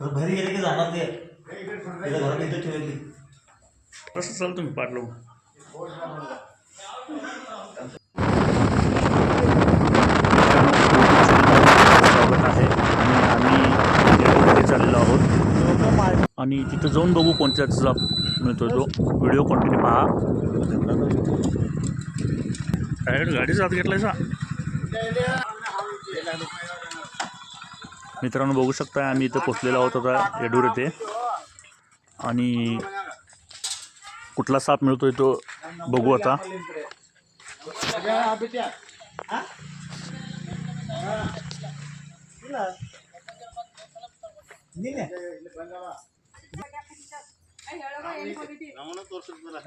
घरी गेले की जाणार ते त्याच्या घरात इथे ठेवली कसं चालतं तुम्ही पाटलो स्वागत आणि तिथं जाऊन बघू कोणत्या त्याचा मिळतो तो व्हिडिओ कंटिन्यू पहा. डायरेक्ट गाडीच आत घेतलायचा मित्रांनो बघू शकता आम्ही इथं पोचलेला आहोत आता येडूर येथे. आणि कुठला साप मिळतोय तो बघू आता.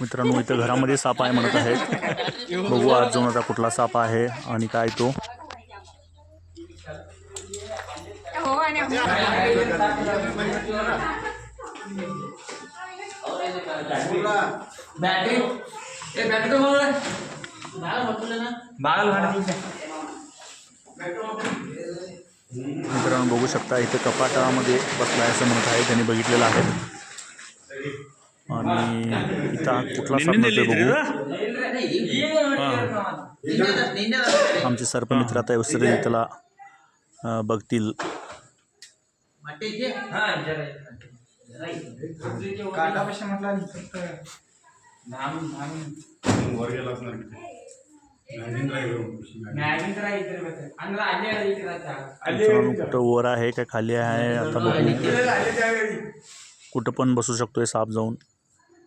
मित्रांनो इथं घरामध्ये साप आहे म्हणत आहेत. बघू आज जाऊन आता कुठला साप आहे आणि काय तो. मित्रांनो बघू शकता इथे कपाटामध्ये बसला आहे असं म्हणत आहे त्यांनी बघितलेलं आहे. आणि इथं कुठला साप मिळतोय बघू आमचे सर्प मित्र आता व्यवस्थित त्याला बघतील काटा पैसे म्हटला फक्त धाम धाम मॅगिन तर आहे इकडे बघ. आणि आले आले इकडे आता. मित्रांनो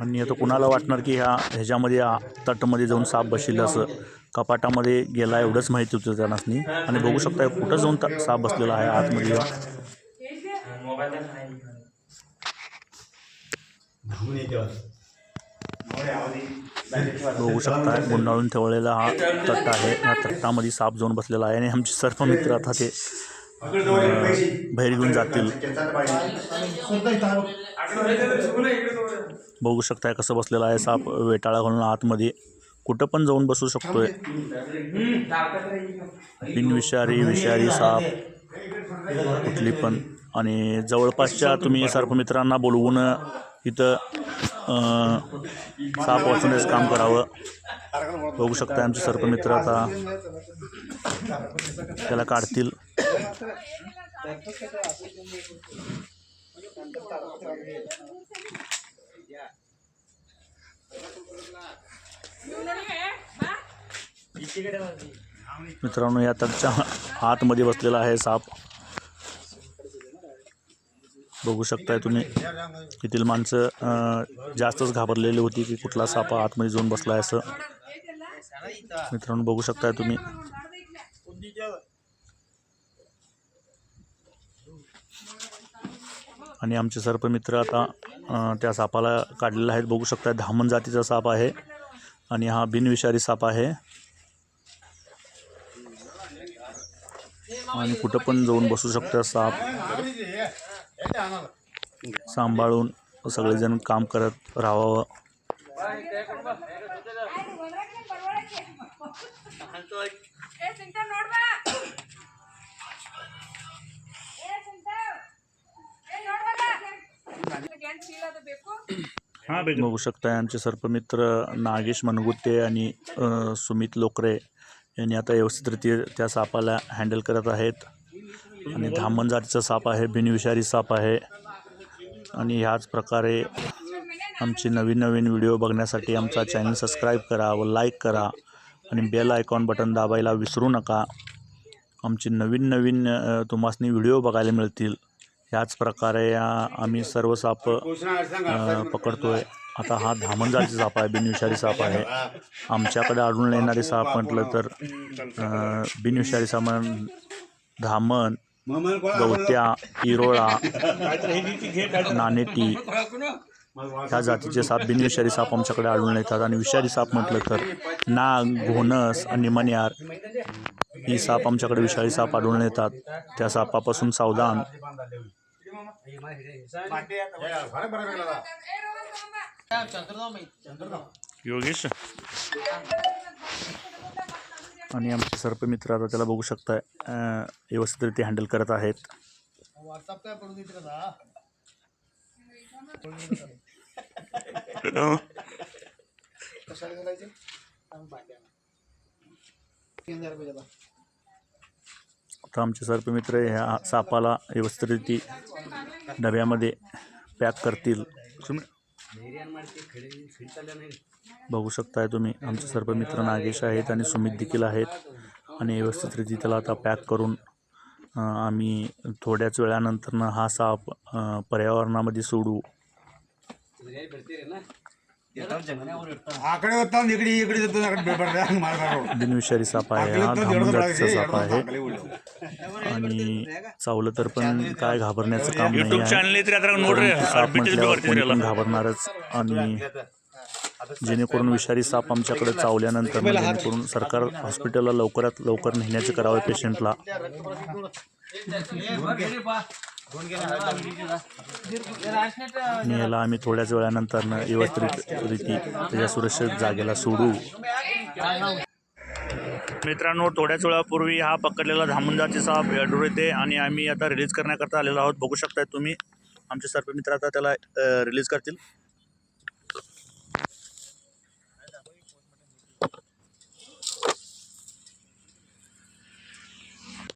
आणि आता कुणाला वाटणार की ह्या ह्याच्यामध्ये तटमध्ये जाऊन साप बसेल असं? कपाटामध्ये गेला एवढंच माहिती होतं त्यांनासनी आणि बघू शकता कुठं जाऊन त- साप बसलेला आहे आतमध्ये. बघू शकता गुंडाळून ठेवलेला हा तट आहे. ह्या तट्टामध्ये साप जाऊन बसलेला आहे. आणि आमचे सर्व मित्र आता ते बाहेर घेऊन जातील. बघू शकताय कसं बसलेलं आहे साप वेटाळा घालून आतमध्ये. कुठं पण जाऊन बसू शकतोय. बिनविषारी विषारी साप. कुठली पण. आणि जवळपासच्या तुम्ही सर्पमित्रांना बोलवून इथं साप वाचवण्याचं काम करावं. बघू शकता आमचे सर्पमित्र आता त्याला काढतील. मित्रांनो या तटच्या आतमध्ये बसलेला आहे साप. बघू शकताय तुम्ही येथील माणसं जास्तच घाबरलेली होती की कुठला साप आतमध्ये जाऊन बसला आहे असं. मित्रांनो बघू शकताय तुम्ही. आणि आमचे सर्प मित्र आता त्या सापाला काढलेला आहेत बघू शकता धामण जातीचा साप आहे. आणि हा बिनविषारी साप आहे. आणि कुठं पण जाऊन बसू शकता साप. सांभाळून सगळेजण काम करत राहावं. बघू शकताय आमचे सर्पमित्र नागेश मनगुत्ते आणि सुमित लोकरे यांनी आता व्यवस्थितरित्या त्या सापाला हँडल करत आहेत. आणि धामण जातीचा साप आहे बिनविषारी साप आहे. आणि ह्याच प्रकारे आमचे नवीन नवीन व्हिडिओ बघण्यासाठी आमचा चॅनल सबस्क्राईब करा व लाईक करा आणि बेल आयकॉन बटन दाबायला विसरू नका. आमचे नवीन नवीन तुम्हासनी व्हिडिओ बघायला मिळतील. ह्याच प्रकारे आम्ही सर्व साप पकडतो पकडतोय. आता हा धामणजातीचा साप आहे बिनविषारी साप आहे. आमच्याकडे आढळून येणारे साप म्हटलं तर बिनविषारी साप धामण गवत्या इरोळा नाणेटी ह्या जातीचे साप बिनविषारी साप आमच्याकडे आढळून येतात. आणि विषारी साप म्हटलं तर नाग घोणस आणि मन्यार ही साप आमच्याकडे विषारी साप आढळून येतात. त्या सापापासून सावधान. योगेश? आणि आमचे सर्पमित्र आता त्याला बघू शकताय. व्यवस्थितरित्या हँडल करत आहेत. आता आमचे सर्पमित्र ह्या सापाला व्यवस्थितरित्या डब्यामध्ये पॅक करतील. बघू शकताय तुम्ही आमचे सर्पमित्र नागेश आहेत आणि सुमित देखील आहेत. आणि व्यवस्थितरित्या त्याला आता पॅक करून आम्ही थोड्याच वेळानंतरनं हा साप पर्यावरणामध्ये सोडू. आकडे होता इकडे इकडे जातो आकडे मार मारो बिनविषारी साप आहे हा साप आहे आणि चावलं तर पण काय घाबरण्याचं काम नाही आहे परंतु साप म्हटल्यावर कोणी पण घाबरणारच आणि जेणेकरून विषारी साप आमच्याकडे चावल्यानंतर जेणेकरून सरकार हॉस्पिटलला लवकरात लवकर नेण्याचे करावे पेशंटला याला आम्ही थोड्याच वेळानंतर व्यवस्थित रीती त्याच्या सुरक्षित जागेला सोडू. मित्रांनो थोड्याच वेळापूर्वी हा पकडलेला धामणजाची साप अडूर येते आणि आम्ही आता रिलीज करण्याकरता आलेलो आहोत. बघू शकताय तुम्ही. आमचे सर्प मित्र आता त्याला रिलीज करतील.